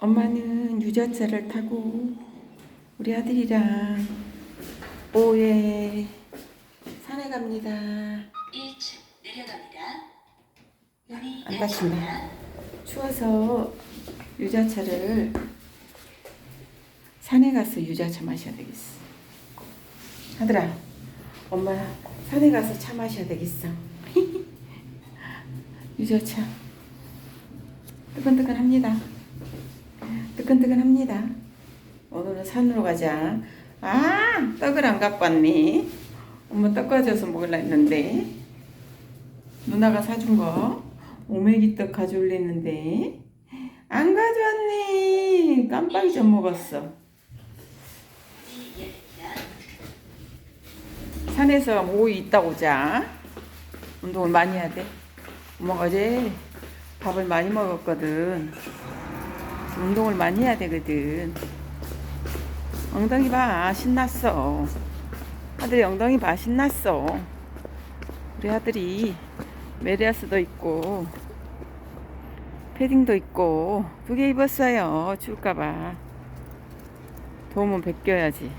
엄마는 유자차를 타고 우리 아들이랑 오후에 산에 갑니다. 1층 내려갑니다. 문이 안 닫힌다. 추워서 유자차를 산에 가서 유자차 마셔야 되겠어. 아들아, 엄마 산에 가서 차 마셔야 되겠어. 유자차 뜨끈뜨끈합니다. 뜨끈뜨끈합니다. 오늘은 산으로 가자. 아, 떡을 안 갖고 왔네. 엄마 떡 가져서 먹으려 했는데 누나가 사준 거 오메기 떡 가져올려 했는데 안 가져왔네. 깜빡 잊어먹었어. 산에서 모이 있다 오자. 운동을 많이 해야 돼. 엄마가 어제 밥을 많이 먹었거든. 운동을 많이 해야 되거든. 엉덩이 봐, 신났어. 아들이 엉덩이 봐, 신났어. 우리 아들이 메리아스도 있고, 패딩도 있고, 두 개 입었어요. 추울까봐. 도움은 베껴야지.